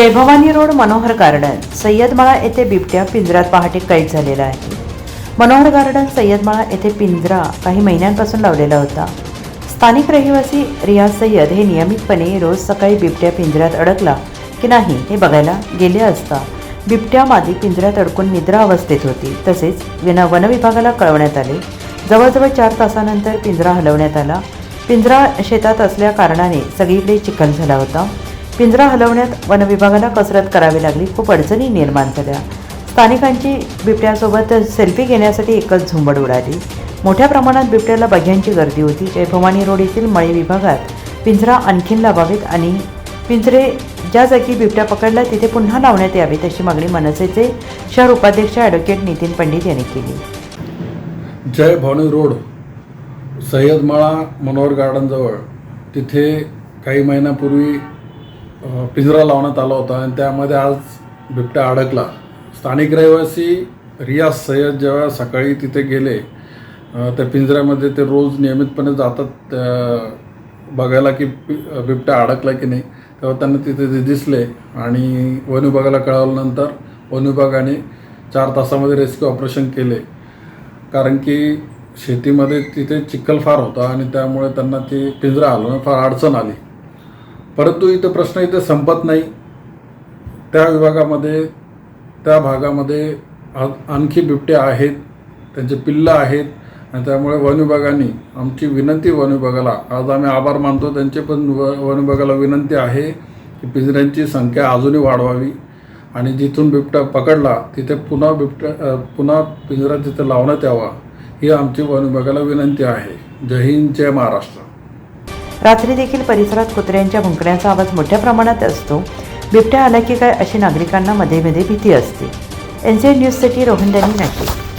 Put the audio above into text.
Jaybhavani road Manohar garden. सय्यदमाळा येथे बिबट्या पिंजऱ्यात पहाटे कैद झालेला आहे. मनोहर गार्डन सय्यदमाळा येथे पिंजरा काही महिन्यांपासून लावलेला होता. स्थानिक रहिवासी रियाज सय्यद हे नियमितपणे रोज सकाळी बिबट्या पिंजऱ्यात अडकला की नाही हे बघायला गेले असता बिबट्या मादी पिंजऱ्यात अडकून निद्रा अवस्थेत होती. तसेच विना वनविभागाला कळवण्यात आले. जवळजवळ चार तासानंतर पिंजरा हलवण्यात आला. पिंजरा शेतात असल्या कारणाने सगळीकडे चिखल झाला होता. पिंजरा हलवण्यात वनविभागाला कसरत करावी लागली. खूप अडचणी निर्माण झाल्या. स्थानिकांची बिबट्यासोबत सेल्फी घेण्यासाठी एकच झुंबड उडाली. मोठ्या प्रमाणात बिबट्याला बघ्यांची गर्दी होती. जयभवानी रोड येथील मळी विभागात पिंजरा आणखीन लावावेत आणि पिंजरे ज्या जागी बिबट्या पकडला तिथे पुन्हा लावण्यात यावेत अशी मागणी मनसेचे शहर उपाध्यक्ष ॲडव्होकेट नितीन पंडित यांनी केली. जय भवानी रोड सय्यदमाळा मनोहर गार्डनजवळ. तिथे काही महिन्यापूर्वी पिंजरा लावण्यात आला होता आणि त्यामध्ये आज बिबट्या अडकला. स्थानिक रहिवासी रियाज सय्यद जेव्हा सकाळी तिथे गेले त्या पिंजऱ्यामध्ये ते रोज नियमितपणे जातात बघायला की बिबट्या अडकला की नाही. तेव्हा त्यांना तिथे ते दिसले आणि वन विभागाला कळवल्यानंतर वन विभागाने चार तासामध्ये रेस्क्यू ऑपरेशन केले. कारण की शेतीमध्ये तिथे चिखल फार होता आणि त्यामुळे त्यांना ते पिंजरा आलं. फार अडचण आली. परंतु इथं प्रश्न इथे संपत नाही. त्या विभागामध्ये त्या भागामध्ये आणखी बिबट्या आहेत त्यांचे पिल्लं आहेत आणि त्यामुळे वन विभागाने आमची विनंती वन विभागाला आज आम्ही आभार मानतो. त्यांचे पण व वन विभागाला विनंती आहे की पिंजऱ्यांची संख्या अजूनही वाढवावी आणि जिथून बिबट्या पकडला तिथे पुन्हा बिबट्या पुन्हा पिंजरा तिथे लावण्यात यावा ही आमची वन विभागाला विनंती आहे. जय हिंद जय महाराष्ट्र. रात्री देखील परिसरात कुत्र्यांच्या भुंकण्याचा आवाज मोठ्या प्रमाणात असतो. बिबट्या आला की काय अशी नागरिकांना मध्ये मध्ये भीती असते. एन सी न्यूजसाठी रोहन नाशिक.